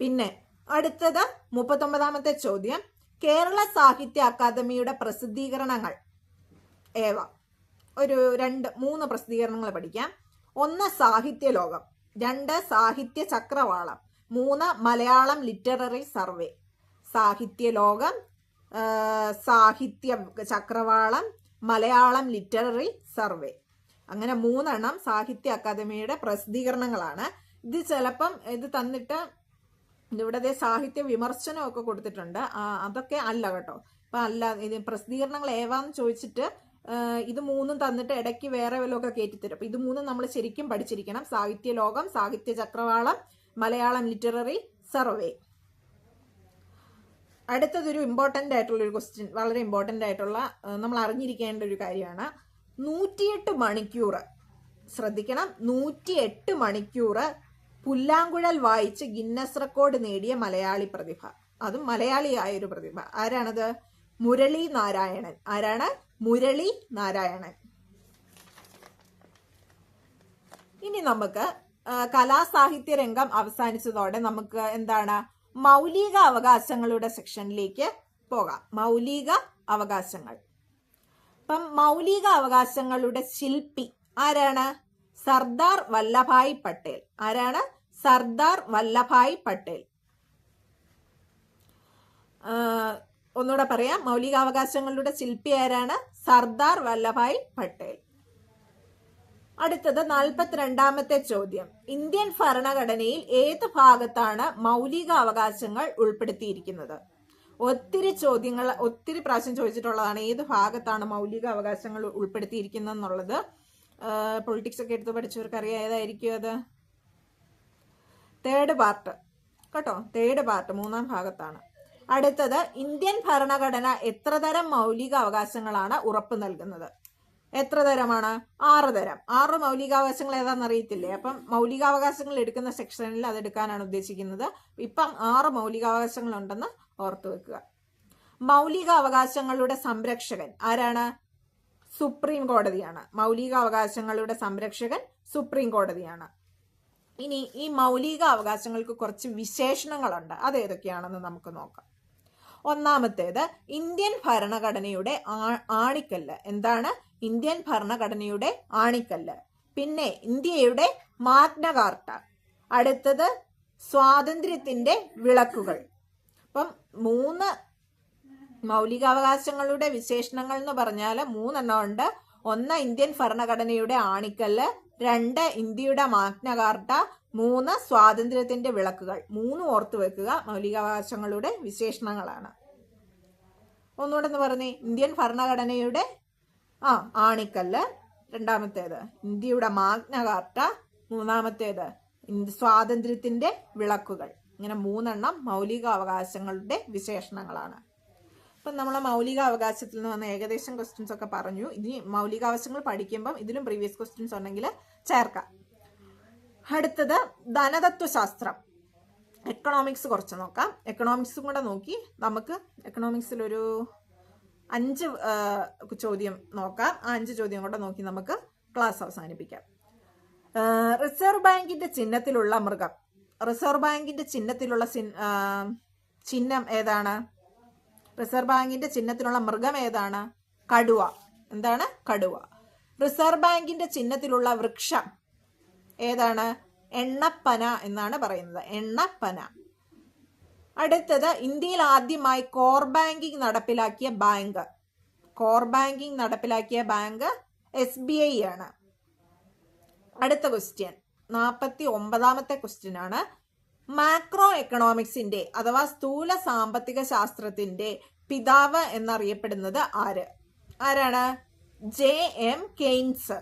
പിന്നെ അടുത്തത് മുപ്പത്തൊമ്പതാമത്തെ ചോദ്യം. കേരള സാഹിത്യ അക്കാദമിയുടെ പ്രസിദ്ധീകരണങ്ങൾ. ഏവ? ഒരു രണ്ട് മൂന്ന് പ്രസിദ്ധീകരണങ്ങൾ പഠിക്കാം. ഒന്ന് സാഹിത്യ ലോകം രണ്ട് സാഹിത്യ ചക്രവാളം മൂന്ന് മലയാളം ലിറ്റററി സർവേ. സാഹിത്യ ലോകം സാഹിത്യ ചക്രവാളം മലയാളം ലിറ്റററി സർവേ. അങ്ങനെ മൂന്നെണ്ണം സാഹിത്യ അക്കാദമിയുടെ പ്രസിദ്ധീകരണങ്ങളാണ്. ഇത് ചിലപ്പം ഇത് തന്നിട്ട് ഇവിടെ ദേ സാഹിത്യ വിമർശനമൊക്കെ കൊടുത്തിട്ടുണ്ട്. അതൊക്കെ അല്ല കേട്ടോ. അപ്പൊ അല്ല ഇത് പ്രസിദ്ധീകരണങ്ങൾ ഏവാന്ന് ചോദിച്ചിട്ട് ഇത് മൂന്നും തന്നിട്ട് ഇടയ്ക്ക് വേറെ വല്ലതൊക്കെ കയറ്റിത്തരും അപ്പൊ ഇത് മൂന്നും നമ്മൾ ശരിക്കും പഠിച്ചിരിക്കണം. സാഹിത്യ ലോകം സാഹിത്യ ചക്രവാളം മലയാളം ലിറ്റററി സർവേ. അടുത്തതൊരു ഇമ്പോർട്ടന്റ് ആയിട്ടുള്ള ഒരു ക്വസ്റ്റ്യൻ വളരെ ഇമ്പോർട്ടന്റ് ആയിട്ടുള്ള നമ്മൾ അറിഞ്ഞിരിക്കേണ്ട ഒരു കാര്യമാണ്. നൂറ്റിയെട്ട് മണിക്കൂർ ശ്രദ്ധിക്കണം. നൂറ്റിയെട്ട് മണിക്കൂർ പുല്ലാങ്കുഴൽ വായിച്ച് ഗിന്നസ് റെക്കോർഡ് നേടിയ മലയാളി പ്രതിഭ. അതും മലയാളിയായൊരു പ്രതിഭ. ആരാണത്? മുരളി നാരായണൻ. ആരാണ്? മുരളി നാരായണൻ. ഇനി നമുക്ക് കലാസാഹിത്യ രംഗം അവസാനിച്ചതോടെ നമുക്ക് എന്താണ് മൗലിക അവകാശങ്ങളുടെ സെക്ഷനിലേക്ക് പോകാം. മൗലിക അവകാശങ്ങൾ. ഇപ്പം മൗലിക അവകാശങ്ങളുടെ ശില്പി ആരാണ്? സർദാർ വല്ലഭായ് പട്ടേൽ. ആരാണ്? സർദാർ വല്ലഭായ് പട്ടേൽ. ഒന്നുകൂടെ പറയാം. മൗലികാവകാശങ്ങളുടെ ശില്പി ആരാണ്? സർദാർ വല്ലഭായ് പട്ടേൽ. അടുത്തത് നാൽപ്പത്തിരണ്ടാമത്തെ ചോദ്യം. ഇന്ത്യൻ ഭരണഘടനയിൽ ഏത് ഭാഗത്താണ് മൗലിക അവകാശങ്ങൾ ഉൾപ്പെടുത്തിയിരിക്കുന്നത്? ഒത്തിരി ചോദ്യങ്ങൾ ഒത്തിരി പ്രാവശ്യം ചോദിച്ചിട്ടുള്ളതാണ് ഏത് ഭാഗത്താണ് മൗലിക അവകാശങ്ങൾ ഉൾപ്പെടുത്തിയിരിക്കുന്നത് എന്നുള്ളത് പൊളിറ്റിക്സ് ഒക്കെ എടുത്ത് പഠിച്ചവർക്ക് അറിയാം. ഏതായിരിക്കും അത്? തേർഡ് പാർട്ട് കേട്ടോ? തേർഡ് പാർട്ട് മൂന്നാം ഭാഗത്താണ്. അടുത്തത് ഇന്ത്യൻ ഭരണഘടന എത്ര തരം മൗലിക അവകാശങ്ങളാണ് ഉറപ്പ് നൽകുന്നത്? എത്ര തരമാണ്? ആറ് തരം. ആറ് മൗലികാവകാശങ്ങൾ ഏതാണെന്ന് അറിയത്തില്ലേ? അപ്പം മൗലികാവകാശങ്ങൾ എടുക്കുന്ന സെക്ഷനിൽ അത് എടുക്കാനാണ് ഉദ്ദേശിക്കുന്നത്. ഇപ്പം ആറ് മൗലികാവകാശങ്ങൾ ഉണ്ടെന്ന് ഓർത്തു വെക്കുക. മൗലിക അവകാശങ്ങളുടെ സംരക്ഷകൻ ആരാണ്? സുപ്രീം കോടതിയാണ്. മൗലികാവകാശങ്ങളുടെ സംരക്ഷകൻ സുപ്രീം കോടതിയാണ്. ഇനി ഈ മൗലിക അവകാശങ്ങൾക്ക് കുറച്ച് വിശേഷണങ്ങളുണ്ട്. അത് ഏതൊക്കെയാണെന്ന് നമുക്ക് നോക്കാം. ഒന്നാമത്തേത് ഇന്ത്യൻ ഭരണഘടനയുടെ ആണിക്കല്ല്. എന്താണ്? ഇന്ത്യൻ ഭരണഘടനയുടെ ആണിക്കല്ല്. പിന്നെ ഇന്ത്യയുടെ മാഗ്നകാർട്ട അടുത്തത് സ്വാതന്ത്ര്യത്തിന്റെ വിളക്കുകൾ. അപ്പം മൂന്ന് മൗലികാവകാശങ്ങളുടെ വിശേഷണങ്ങൾ എന്ന് പറഞ്ഞാൽ മൂന്നെണ്ണം ഉണ്ട് ഒന്ന് ഇന്ത്യൻ ഭരണഘടനയുടെ ആണിക്കല്ല് രണ്ട് ഇന്ത്യയുടെ മാഗ്ന കാർട്ട മൂന്ന് സ്വാതന്ത്ര്യത്തിന്റെ വിളക്കുകൾ. മൂന്ന് ഓർത്തു വെക്കുക മൗലികാവകാശങ്ങളുടെ വിശേഷണങ്ങളാണ്. ഒന്നുകൂടെ എന്ന് പറഞ്ഞേ ഇന്ത്യൻ ഭരണഘടനയുടെ ആ ആണിക്കല്ല് രണ്ടാമത്തേത്. ഇന്ത്യയുടെ മാഗ്ന കാർട്ട മൂന്നാമത്തേത് സ്വാതന്ത്ര്യത്തിന്റെ വിളക്കുകൾ. ഇങ്ങനെ മൂന്നെണ്ണം മൗലികാവകാശങ്ങളുടെ വിശേഷണങ്ങളാണ്. അപ്പം നമ്മൾ മൗലിക അവകാശത്തിൽ നിന്ന് വന്ന ഏകദേശം ക്വസ്റ്റ്യൻസ് ഒക്കെ പറഞ്ഞു. ഇനി മൗലികാവകാശങ്ങൾ പഠിക്കുമ്പം ഇതിലും പ്രീവിയസ് ക്വസ്റ്റ്യൻസ് ഉണ്ടെങ്കിൽ ചേർക്കാം. അടുത്തത് ധനതത്വശാസ്ത്രം. എക്കണോമിക്സ് കുറച്ച് നോക്കാം. എക്കണോമിക്സും കൂടെ നോക്കി നമുക്ക് എക്കണോമിക്സിലൊരു അഞ്ച് ചോദ്യം നോക്കാം. ആ അഞ്ച് ചോദ്യം കൂടെ നോക്കി നമുക്ക് ക്ലാസ് അവസാനിപ്പിക്കാം. റിസർവ് ബാങ്കിന്റെ ചിഹ്നത്തിലുള്ള മൃഗം. റിസർവ് ബാങ്കിന്റെ ചിഹ്നത്തിലുള്ള ചിഹ്ന- ചിഹ്നം ഏതാണ്? റിസർവ് ബാങ്കിന്റെ ചിഹ്നത്തിലുള്ള മൃഗം ഏതാണ്? കടുവ. എന്താണ്? കടുവ. റിസർവ് ബാങ്കിന്റെ ചിഹ്നത്തിലുള്ള വൃക്ഷം ഏതാണ്? എണ്ണപ്പന എന്നാണ് പറയുന്നത്. എണ്ണപ്പന. അടുത്തത് ഇന്ത്യയിൽ ആദ്യമായി കോർ ബാങ്കിങ് നടപ്പിലാക്കിയ ബാങ്ക് കോർ ബാങ്കിങ് നടപ്പിലാക്കിയ ബാങ്ക് എസ് ബി ഐ ആണ്. അടുത്ത ക്വസ്റ്റ്യൻ നാൽപ്പത്തി ഒമ്പതാമത്തെ ക്വസ്റ്റ്യൻ ആണ്. മാക്രോ എക്കണോമിക്സിന്റെ അഥവാ സ്ഥൂല സാമ്പത്തിക ശാസ്ത്രത്തിന്റെ പിതാവ് എന്നറിയപ്പെടുന്നത് ആര്? ആരാണ്? J M Keynes.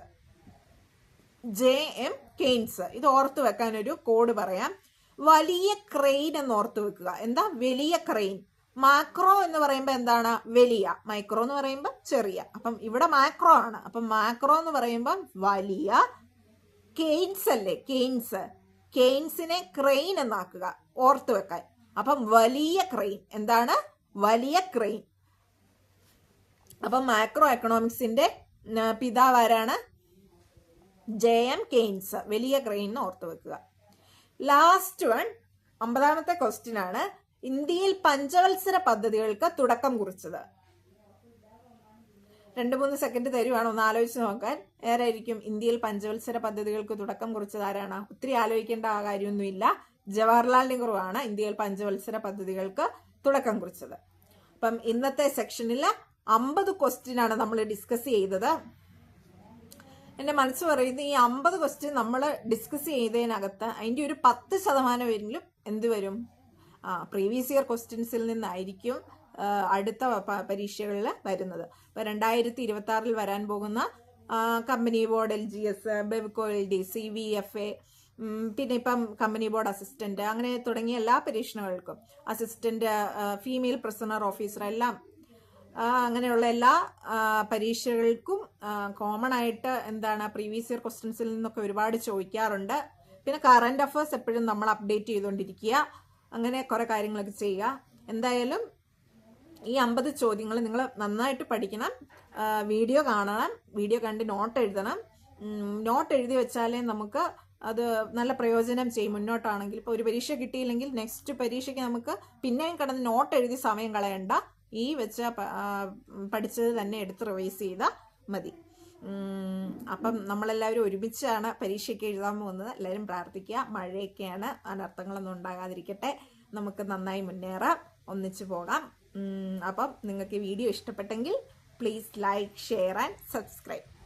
J M Keynes. ഇത് ഓർത്തു വെക്കാൻ ഒരു കോഡ് പറയാം. വലിയ ക്രെയിൻ എന്ന് ഓർത്തു വെക്കുക. എന്താ? വലിയ ക്രെയിൻ മാക്രോ എന്ന് പറയുമ്പോൾ എന്താണ്? വലിയ. മൈക്രോ എന്ന് പറയുമ്പോൾ ചെറിയ. അപ്പം ഇവിടെ മാക്രോ ആണ്. അപ്പം മാക്രോ എന്ന് പറയുമ്പോൾ വലിയ കെയ്ൻസ് അല്ലേ? കെയ്ൻസ് കെയ്ൻസിനെ ക്രെയിൻ എന്നാക്കുക. ഓർത്തു വെക്കാൻ. അപ്പം വലിയ ക്രെയിൻ എന്താണ്? വലിയ ക്രെയിൻ. അപ്പം മാക്രോ എക്കണോമിക്സിന്റെ പിതാവ് ആരാണ് ജെ എം കെയ്ൻസ്. വലിയ ക്രെയിൻ എന്ന് ഓർത്തു വെക്കുക. ലാസ്റ്റ് വൺ അമ്പതാമത്തെ ക്വസ്റ്റ്യൻ ആണ്. ഇന്ത്യയിൽ പഞ്ചവത്സര പദ്ധതികൾക്ക് തുടക്കം കുറിച്ചത്. രണ്ട് മൂന്ന് സെക്കൻഡ് തരുവാണ്? ഒന്ന് ആലോചിച്ച് നോക്കാൻ. ആരായിരിക്കും ഇന്ത്യയിൽ പഞ്ചവത്സര പദ്ധതികൾക്ക് തുടക്കം കുറിച്ചത് ആരാണ്? ഒത്തിരി ആലോചിക്കേണ്ട കാര്യമൊന്നുമില്ല. ജവഹർലാൽ നെഹ്റു ആണ് ഇന്ത്യയിൽ പഞ്ചവത്സര പദ്ധതികൾക്ക് തുടക്കം കുറിച്ചത്. അപ്പം ഇന്നത്തെ സെക്ഷനിൽ അമ്പത് ക്വസ്റ്റ്യൻ ആണ് നമ്മൾ ഡിസ്കസ് ചെയ്തത്. എന്റെ മനസ്സ് പറയുന്നത് ഈ അമ്പത് ക്വസ്റ്റ്യൻ നമ്മൾ ഡിസ്കസ് ചെയ്തതിനകത്ത് അതിന്റെ ഒരു പത്ത് ശതമാനമെങ്കിലും എന്ത് വരും? ആ പ്രീവിയസ് ഇയർ ക്വസ്റ്റ്യൻസിൽ നിന്നായിരിക്കും അടുത്ത പരീക്ഷകളിൽ വരുന്നത് ഇപ്പോൾ രണ്ടായിരത്തി ഇരുപത്തി ആറിൽ വരാൻ പോകുന്ന company board L G S Bevco L D C V F A പിന്നെ ഇപ്പം കമ്പനി ബോർഡ് അസിസ്റ്റന്റ് അങ്ങനെ തുടങ്ങിയ എല്ലാ പരീക്ഷണങ്ങൾക്കും അസിസ്റ്റന്റ് ഫീമെയിൽ പ്രസണർ ഓഫീസർ എല്ലാം അങ്ങനെയുള്ള എല്ലാ പരീക്ഷകൾക്കും കോമൺ ആയിട്ട് എന്താണ് പ്രീവിയസ് ഇയർ ക്വസ്റ്റ്യൻസിൽ നിന്നൊക്കെ ഒരുപാട് ചോദിക്കാറുണ്ട്. പിന്നെ കറണ്ട് അഫേഴ്സ് എപ്പോഴും നമ്മൾ അപ്ഡേറ്റ് ചെയ്തുകൊണ്ടിരിക്കുക. അങ്ങനെ കുറെ കാര്യങ്ങളൊക്കെ ചെയ്യുക. എന്തായാലും ഈ അമ്പത് ചോദ്യങ്ങൾ നിങ്ങൾ നന്നായിട്ട് പഠിക്കണം. വീഡിയോ കാണണം. വീഡിയോ കണ്ട് നോട്ട് എഴുതണം. നോട്ട് എഴുതി വെച്ചാലേ നമുക്ക് അത് നല്ല പ്രയോജനം ചെയ്യും മുന്നോട്ടാണെങ്കിൽ. ഇപ്പോൾ ഒരു പരീക്ഷ കിട്ടിയില്ലെങ്കിൽ നെക്സ്റ്റ് പരീക്ഷയ്ക്ക് നമുക്ക് പിന്നെയും കിടന്ന് നോട്ട് എഴുതി സമയം കളയണ്ട. ഈ വെച്ച പഠിച്ചത് തന്നെ എടുത്ത് റിവൈസ് ചെയ്താൽ മതി. അപ്പം നമ്മളെല്ലാവരും ഒരുമിച്ചാണ് പരീക്ഷയ്ക്ക് എഴുതാൻ പോകുന്നത്. എല്ലാവരും പ്രാർത്ഥിക്കുക. മഴയൊക്കെയാണ്. അനർത്ഥങ്ങളൊന്നും ഉണ്ടാകാതിരിക്കട്ടെ. നമുക്ക് നന്നായി മുന്നേറാം. ഒന്നിച്ചു പോകാം. അപ്പം നിങ്ങൾക്ക് വീഡിയോ ഇഷ്ടപ്പെട്ടെങ്കിൽ please like share and subscribe.